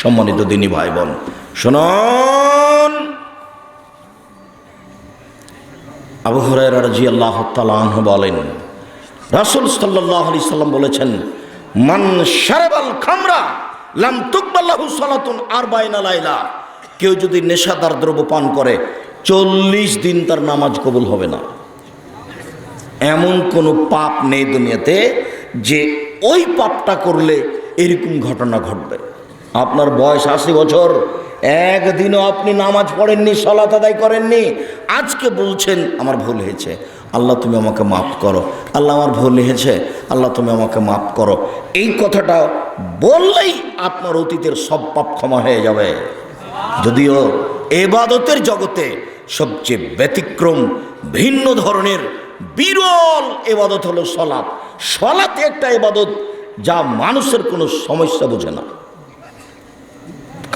সম্মানিত দিনী ভাই বোন শুনুন। আবু হরাইরা রাজি আল্লাহ তালাহ বলেন, রাসুল সাল্লাহ আলি সাল্লাম বলেছেন, মান সারেবাল খামরা লাম তুকবাল্লাহু সালাতুন আর বাইনা লাইলা। কেউ যদি নেশাদার দ্রব্য পান করে, চল্লিশ দিন তার নামাজ কবুল হবে না। এমন কোনো পাপ নেই দুনিয়াতে যে ওই পাপটা করলে এরকম ঘটনা ঘটবে। আপনার বয়স আশি বছর। একদিনও আপনি নামাজ পড়েননি, সলাত আদায় করেননি। আজকে বলছেন, আমার ভুল হয়েছে। আল্লাহ, তুমি আমাকে মাফ করো। আল্লাহ, আমার ভুল হয়েছে। আল্লাহ, তুমি আমাকে মাফ করো। এই কথাটা বললেই আপনার অতীতের সব পাপ ক্ষমা হয়ে যাবে। যদিও এবাদতের জগতে সবচেয়ে ব্যতিক্রম ভিন্ন ধরনের বিরল এবাদত হলো সলাৎ সলাতে একটা এবাদত যা মানুষের কোনো সমস্যা বোঝে না।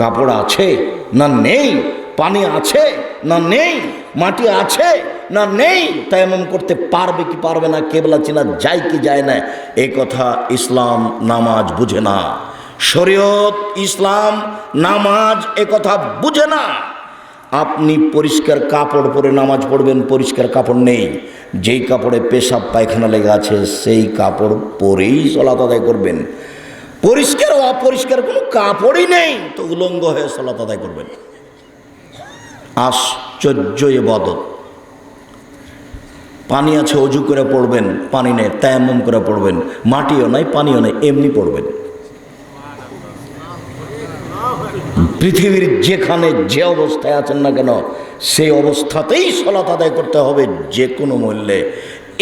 কাপড় আছে না নেই? পানি আছে না নেই? মাটি আছে না নেই? তাই এমন করতে পারবে কি পারবে না? কেবলা চেনা যায় কি যায় না? এ কথা ইসলাম নামাজ বুঝে না। শরীয়ত, ইসলাম নামাজ এ কথা বুঝে না। আপনি পরিষ্কার কাপড় পরে নামাজ পড়বেন, পরিষ্কার কাপড় নেই। যেই কাপড়ে পেশাব, পায়খানা লেগে আছে, সেই কাপড় পরেই চলাত আদায় করবেন। পরিষ্কার ও অপরিষ্কার কোনো কাপড়ই নেই, তো উলঙ্গ হয়ে সলাত আদায় করবেন। আশ্চর্য এবাদত পানি আছে, অজু করে পড়বেন, পানি নেই তেমন করে পড়বেন, মাটিও নাই, পানিও নাই, এমনি পড়বেন। পৃথিবীর যেখানে যে অবস্থায় আছেন না কেন, সেই অবস্থাতেই সলাত আদায় করতে হবে যে কোনো মূল্যে।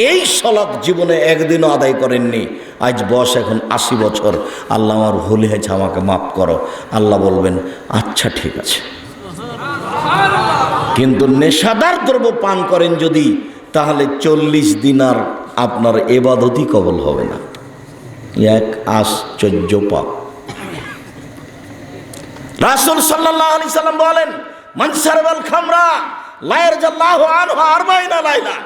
এই সলাৎ জীবনে একদিনও আদায় করেননি। আজ বয়স এখন আশি বছর। আল্লাহ আমার ভুল হয়েছে, আমাকে মাফ করো। আল্লাহ বলবেন আচ্ছা ঠিক আছে। কিন্তু নেশাদার দ্রব্য পান করেন যদি, তাহলে চল্লিশ দিন আর আপনার এবাদতই কবল হবে না। এক আশ্চর্য পাপ। রাসুল সাল্লাহ আলি সাল্লাম বলেন মনসারবাল খামরা লায়ের জাল্লাহ আনহা আরবাইনা লাইলা।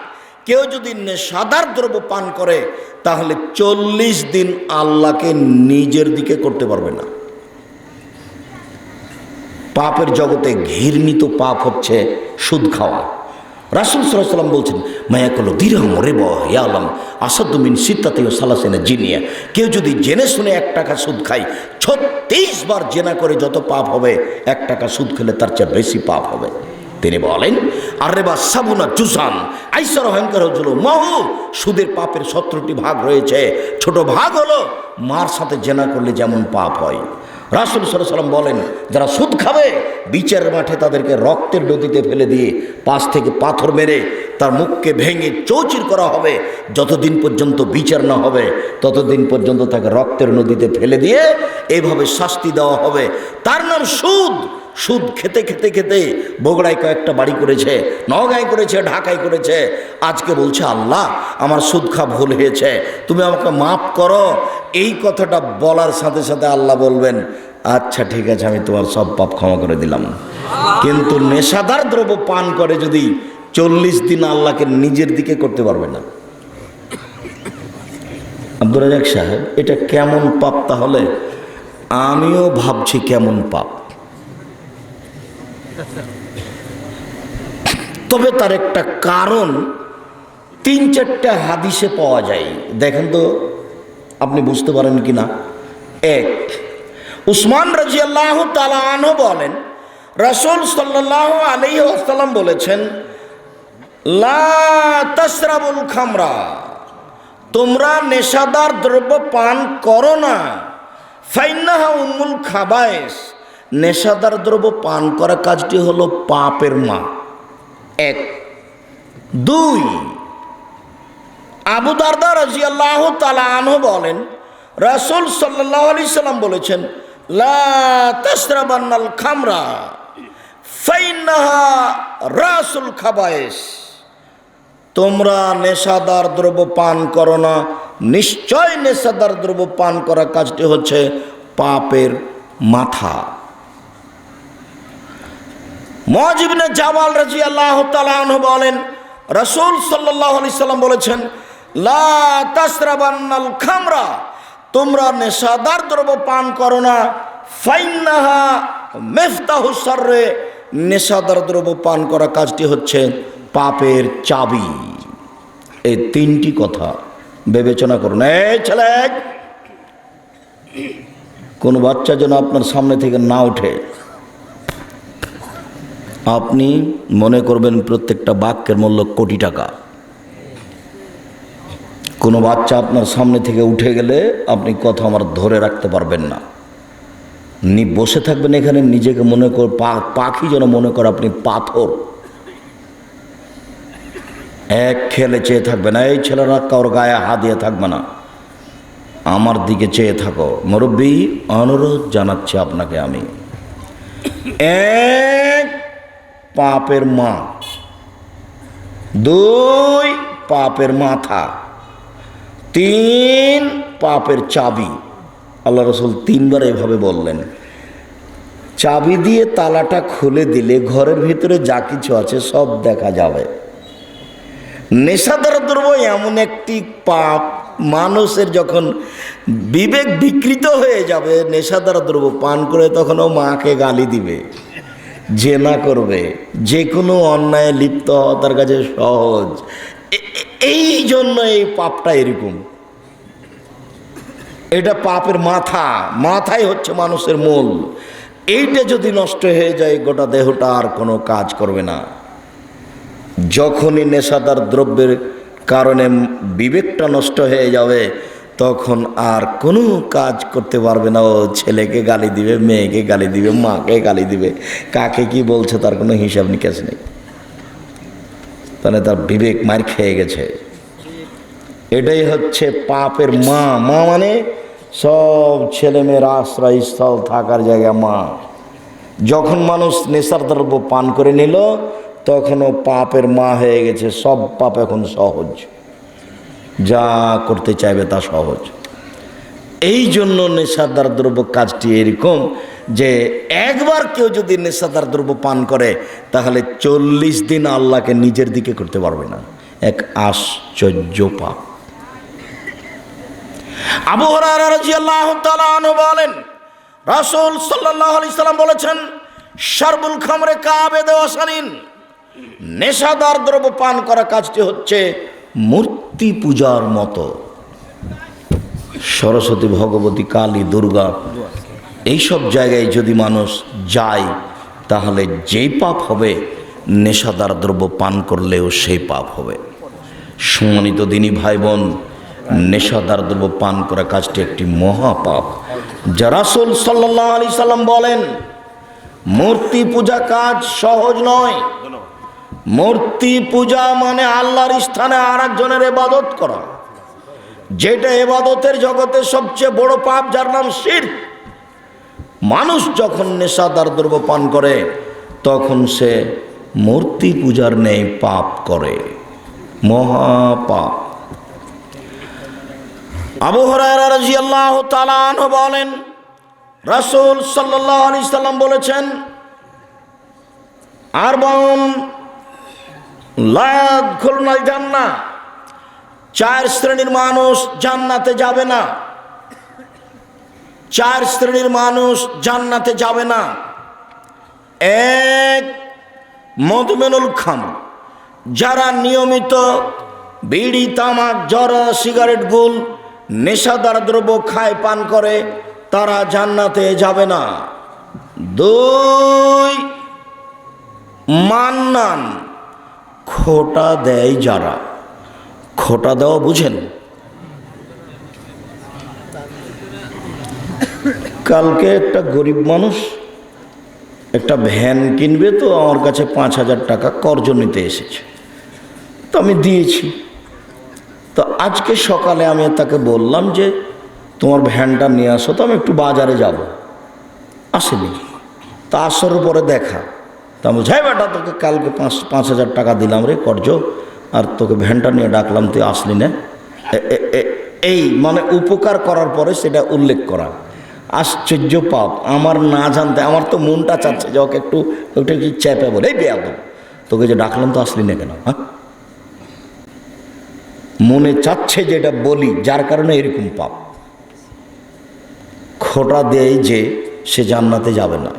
কেউ যদি নেশাদার দ্রব্য পান করে, তাহলে চল্লিশ দিন আল্লাহকে নিজের দিকে করতে পারবে না। পাপের জগতে ঘৃণিত পাপ হচ্ছে সুদ খাওয়া। রাসুল সাল্লাম বলছেন, মায়া কলো দিরহম রে বয়ালাম আসাদুমিন সিত্তাতে সালাসেনা জিনিয়া। কেউ যদি জেনে শুনে এক টাকা সুদ খায়, ছত্রিশ বার জেনা করে যত পাপ হবে, এক টাকা সুদ খেলে তার চেয়ে বেশি পাপ হবে। তিনি বলেন, আরে বা সাবুনা জুসান, আইসার ভয়ঙ্কর হচ্ছিল মহু, সুদের পাপের সতেরোটি ভাগ রয়েছে। ছোট ভাগ হলো মার সাথে জেনা করলে যেমন পাপ হয়। রাসুল সাল্লাম বলেন, যারা সুদ খাবে, বিচারের মাঠে তাদেরকে রক্তের নদীতে ফেলে দিয়ে পাশ থেকে পাথর মেরে তার মুখকে ভেঙে চৌচির করা হবে। যতদিন পর্যন্ত বিচার না হবে, ততদিন পর্যন্ত তাকে রক্তের নদীতে ফেলে দিয়ে এইভাবে শাস্তি দেওয়া হবে। তার নাম সুদ। সুদ খেতে খেতে খেতে বগড়ায় কয়েকটা বাড়ি করেছে নগাঁয় করেছে, ঢাকায় করেছে। আজকে বলছে, আল্লাহ, আমার সুদ খা ভুল হয়েছে। তুমি আমাকে মাফ করো। এই কথাটা বলার সাথে সাথে আল্লাহ বলবেন আচ্ছা ঠিক আছে, আমি তোমার সব পাপ ক্ষমা করে দিলাম। কিন্তু নেশাদার দ্রব্য পান করে যদি চল্লিশ দিন আল্লাহকে নিজের দিকে করতে পারবে না। আব্দুল রাজাক সাহেব, এটা কেমন পাপ তাহলে? আমিও ভাবছি কেমন পাপ। তবে তার একটা কারণ তিন চারটা হাদিসে পাওয়া যায়। দেখেন তো, আপনি বুঝতে পারেন কি না এক, উসমান রাজি আল্লাহ তালাহ বলেন, রসুল সাল্লাহ আলী আসাল্লাম বলেছেন, লা তসরাবুল খামরা, তোমরা নেশাদার দ্রব্য পান করো না। ফাইনাহা উম্মুল খাবায়েস। নেশাদার দ্রব্য পান করা কাজটি হলো পাপের মা। এক। দুই। আবু দারদা রাজি আল্লাহ তালাহ বলেন, রাসুল সাল্লাহ আলি সাল্লাম বলেছেন, লা তসরাবান্নাল খামরা ফাইনাহা রাসুল খাবায়েস তোমরা নেশাদার দ্রব্য পান করো না, নিশ্চয় নেশাদার দ্রব্য পান করা কাজটি হচ্ছে পাপের মাথা। মজিবনে জামাল রাজি আল্লাহ তালাহ বলেন, রসুল সাল্লাহ আলি সাল্লাম বলেছেন, লা তাসরাবান্নাল খামরা, তোমরা নেশাদার দ্রব্য পান করো না, ফাইন্নাহা মেফতাহু সাররে নেশাদার দ্রব্য পান করা কাজটি হচ্ছে পাপের চাবি। এই তিনটি কথা বিবেচনা করুন। এই ছেলে, কোন বাচ্চা যেন আপনার সামনে থেকে না ওঠে। আপনি মনে করবেন প্রত্যেকটা বাক্যের মূল্য কোটি টাকা। কোনো বাচ্চা আপনার সামনে থেকে উঠে গেলে আপনি কথা আমার ধরে রাখতে পারবেন না। নি বসে থাকবেন এখানে, নিজেকে মনে কর পাখি যেন মনে করে আপনি পাথর। এক খেলে চেয়ে থাকবে না, এই ছেলেরা কারোর গায়ে হাত দিয়ে থাকবে না। আমার দিকে চেয়ে থাকো। মুরব্বী, অনুরোধ জানাচ্ছি আপনাকে আমি। এক পাপের মা। দুই, পাপের মাথা। তিন, পাপের চাবি। আল্লাহ রসুল তিনবার এভাবে বললেন। চাবি দিয়ে তালাটা খুলে দিলে ঘরের ভিতরে যা কিছু আছে সব দেখা যাবে। নেশাদার দ্রব্য এমন একটি পাপ, মানুষের যখন বিবেক বিকৃত হয়ে যাবে, নেশাদার দ্রব্য পান করে তখন ও মাকে গালি দিবে। জেনা করবে, যে কোনো অন্যায় লিপ্ত হওয়া তার কাছে সহজ। এই জন্য এই পাপটা এরকম। এটা পাপের মাথা, মাথাই হচ্ছে মানুষের মূল। এইটা যদি নষ্ট হয়ে যায়, গোটা দেহটা আর কোনো কাজ করবে না। যখনই নেশাদার দ্রব্যের কারণে বিবেকটা নষ্ট হয়ে যাবে তখন আর কোনো কাজ করতে পারবে না। ও ছেলেকে গালি দিবে, মেয়েকে গালি দিবে, মাকে গালি দিবে। কাকে কি বলছে তার কোনো হিসাব নিকাশ নেই। তাহলে তার বিবেক মার খেয়ে গেছে। এটাই হচ্ছে পাপের মা। মা মানে সব ছেলেমেয়ের আশ্রয়স্থল থাকার জায়গা মা। যখন মানুষ নেশার দ্রব্য পান করে নিল, তখনও পাপের মা হয়ে গেছে। সব পাপ এখন সহজ। যা করতে চাইবে তা সহজ। এই জন্য নেশাদার দ্রব্য কাজটি এরকম যে একবার কেউ যদি নেশাদার দ্রব্য পান করে, তাহলে চল্লিশ দিন আল্লাহকে নিজের দিকে করতে পারবে না। এক আশ্চর্য পাপ। আবু বলেন, রাসূল সাল্লাম বলেছেন, শারবুল খামরে কাবে দেওয়াসানিন নেশাদার দ্রব্য পান করা কাজটি হচ্ছে মূর্তি পূজার মতো। সরস্বতী, ভগবতী, কালী, দুর্গা, এইসব জায়গায় যদি মানুষ যায়, তাহলে যেই পাপ হবে, নেশাদার দ্রব্য পান করলেও সেই পাপ হবে। সম্মানিত দিনী ভাই বোন নেশাদার দ্রব্য পান করা কাজটি একটি মহাপাপ যা রাসুল সাল্লাহ আলি সাল্লাম বলেন, মূর্তি পূজা কাজ সহজ নয়। মূর্তি পূজা মানে আল্লাহর স্থানে আর একজনের এবাদত করা। যেটা এবাদতের জগতে সবচেয়ে বড় পাপ, যার নাম শির। মানুষ যখন নেশাদার দ্রব্য পান করে, তখন সে মূর্তি পূজার নেই, পাপ করে। মহাপাপ আবু আনহু বলেন, রাসূল সাল্লাল্লাহু আলাইহি সাল্লাম বলেছেন, আরবাউন লা ইয়াদখুলুনাল জান্নাহ চার শ্রেণির মানুষ জান্নাতে যাবে না। চার শ্রেণির মানুষ জান্নাতে যাবে না। এক, মধুমেনুল খাম যারা নিয়মিত বিড়ি, তামাক, জরা, সিগারেট গুল নেশাদার দ্রব্য খায়, পান করে, তারা জান্নাতে যাবে না। দুই, মান্নান খোটা দেয় যারা। খোটা দেওয়া বুঝেন? কালকে একটা গরিব মানুষ একটা ভ্যান কিনবে তো, আমার কাছে পাঁচ হাজার টাকা কর্জ নিতে এসেছে। তো আমি দিয়েছি। তো আজকে সকালে আমি তাকে বললাম যে, তোমার ভ্যানটা নিয়ে আসো, তো আমি একটু বাজারে যাব। আসেনি। তা আসার পরে দেখা। তা যাই বেটা, তোকে কালকে পাঁচ পাঁচ হাজার টাকা দিলাম রে কর্জ আর তোকে ভ্যানটা নিয়ে ডাকলাম, তুই আসলি না? এই মানে উপকার করার পরে সেটা উল্লেখ করা। আশ্চর্য পাপ, আমার না জানতে, আমার তো মনটা চাচ্ছে যে ওকে একটু ওটা কি চেপে বলে, এই বেয়াদ তোকে যে ডাকলাম তো আসলি না কেন হ্যাঁ? মনে চাচ্ছে যে এটা বলি, যার কারণে এরকম পাপ। খোটা দেয় যে সে জান্নাতে যাবে না।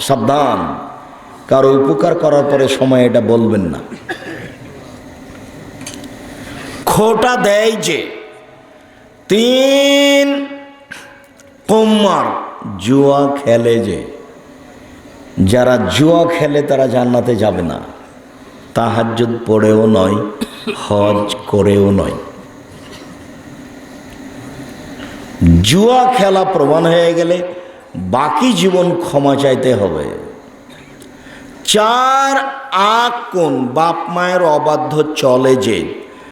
সাবধান। কারও উপকার করার পরে সময় এটা বলবেন না। খোটা দেয় যে তিন কোম্মার জুয়া খেলে যে, যারা জুয়া খেলে তারা জান্নাতে যাবে না। তাহাজ্জুদ পড়েও নয়, হজ করেও নয়। জুয়া খেলা প্রমাণ হয়ে গেলে বাকি জীবন ক্ষমা চাইতে হবে। চার আক কোন বাপ মায়ের অবাধ্য চলে যে